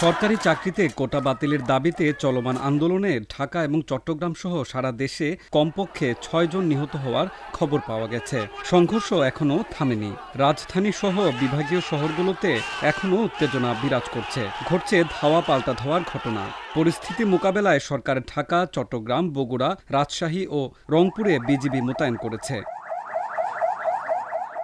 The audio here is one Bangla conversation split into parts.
সরকারি চাকরিতে কোটা বাতিলের দাবিতে চলমান আন্দোলনে ঢাকা এবং চট্টগ্রাম সহ সারা দেশে কমপক্ষে ছয়জন নিহত হওয়ার খবর পাওয়া গেছে। সংঘর্ষ এখনও থামেনি। রাজধানী সহ বিভাগীয় শহরগুলোতে এখনও উত্তেজনা বিরাজ করছে। ঘটছে ধাওয়া পাল্টা ধাওয়ার ঘটনা। পরিস্থিতি মোকাবেলায় সরকার ঢাকা, চট্টগ্রাম, বগুড়া, রাজশাহী ও রংপুরে বিজিবি মোতায়েন করেছে।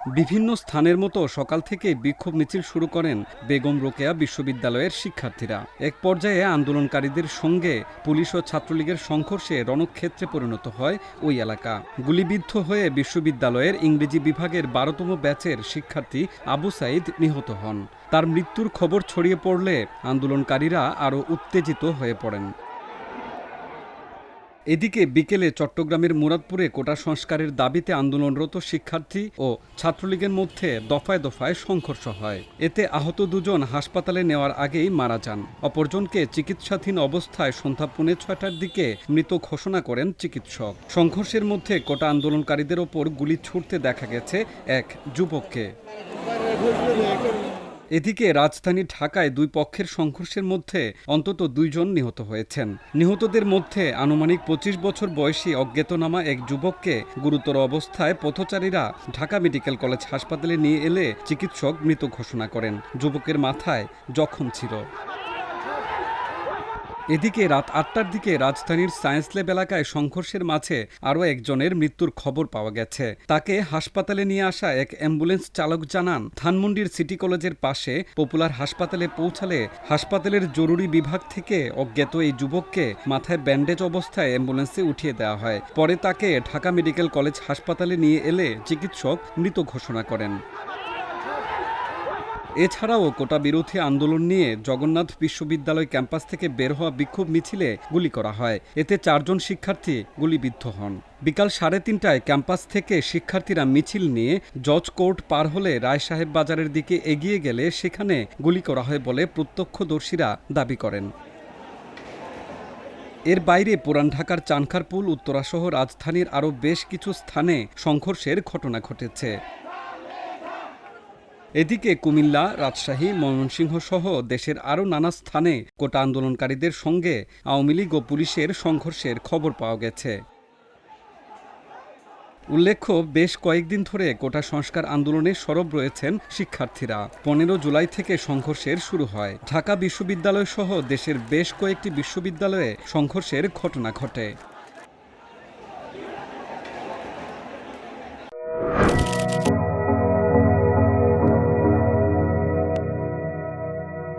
বিভিন্ন স্থানের মতো সকাল থেকে বিক্ষোভ মিছিল শুরু করেন বেগম রোকেয়া বিশ্ববিদ্যালয়ের শিক্ষার্থীরা। এক পর্যায়ে আন্দোলনকারীদের সঙ্গে পুলিশ ও ছাত্রলীগের সংঘর্ষে রণক্ষেত্রে পরিণত হয় ওই এলাকা। গুলিবিদ্ধ হয়ে বিশ্ববিদ্যালয়ের ইংরেজি বিভাগের বারোতম ব্যাচের শিক্ষার্থী আবু সাইদ নিহত হন। তার মৃত্যুর খবর ছড়িয়ে পড়লে আন্দোলনকারীরা আরও উত্তেজিত হয়ে পড়েন। এদিকে বিকেলে চট্টগ্রামের মুরাদপুরে কোটা সংস্কারের দাবিতে আন্দোলনরত শিক্ষার্থী ও ছাত্রলীগের মধ্যে দফায় দফায় সংঘর্ষ হয়। এতে আহত দুজন হাসপাতালে নেওয়ার আগেই মারা যান। অপরজনকে চিকিৎসাধীন অবস্থায় সন্ধ্যা পুনে ছয়টার দিকে মৃত ঘোষণা করেন চিকিৎসক। সংঘর্ষের মধ্যে কোটা আন্দোলনকারীদের ওপর গুলি ছুটতে দেখা গেছে এক যুবককে। এদিকে রাজধানী ঢাকায় দুই পক্ষের সংঘর্ষের মধ্যে অন্তত দুইজন নিহত হয়েছেন। নিহতদের মধ্যে আনুমানিক পঁচিশ বছর বয়সী অজ্ঞাতনামা এক যুবককে গুরুতর অবস্থায় পথচারীরা ঢাকা মেডিকেল কলেজ হাসপাতালে নিয়ে এলে চিকিৎসক মৃত ঘোষণা করেন। যুবকের মাথায় জখম ছিল। এদিকে রাত আটটার দিকে রাজধানীর সায়েন্স ল্যাব এলাকায় সংঘর্ষের মাঝে আরও একজনের মৃত্যুর খবর পাওয়া গেছে। তাকে হাসপাতালে নিয়ে আসা এক অ্যাম্বুলেন্স চালক জানান, ধানমন্ডির সিটি কলেজের পাশে পপুলার হাসপাতালে পৌঁছালে হাসপাতালের জরুরি বিভাগ থেকে অজ্ঞাত এই যুবককে মাথায় ব্যান্ডেজ অবস্থায় অ্যাম্বুলেন্সে উঠিয়ে দেওয়া হয়। পরে তাকে ঢাকা মেডিকেল কলেজ হাসপাতালে নিয়ে এলে চিকিৎসক মৃত ঘোষণা করেন। এছাড়াও কোটা বিরোধী আন্দোলন নিয়ে জগন্নাথ বিশ্ববিদ্যালয় ক্যাম্পাস থেকে বের হওয়া বিক্ষোভ মিছিলে গুলি করা হয়। এতে চারজন শিক্ষার্থী গুলিবিদ্ধ হন। বিকাল সাড়ে তিনটায় ক্যাম্পাস থেকে শিক্ষার্থীরা মিছিল নিয়ে জজ কোর্ট পার হলে রায় সাহেব বাজারের দিকে এগিয়ে গেলে সেখানে গুলি করা হয় বলে প্রত্যক্ষদর্শীরা দাবি করেন। এর বাইরে পুরান ঢাকার চানখারপুল উত্তরাসহ রাজধানীর আরও বেশ কিছু স্থানে সংঘর্ষের ঘটনা ঘটেছে। এদিকে কুমিল্লা, রাজশাহী, ময়মনসিংহ সহ দেশের আরও নানা স্থানে কোটা আন্দোলনকারীদের সঙ্গে আওয়ামী লীগ ও পুলিশের সংঘর্ষের খবর পাওয়া গেছে। উল্লেখ্য, বেশ কয়েকদিন ধরে কোটা সংস্কার আন্দোলনে সরব রয়েছেন শিক্ষার্থীরা। পনেরো জুলাই থেকে সংঘর্ষের শুরু হয়। ঢাকা বিশ্ববিদ্যালয় সহ দেশের বেশ কয়েকটি বিশ্ববিদ্যালয়ে সংঘর্ষের ঘটনা ঘটে।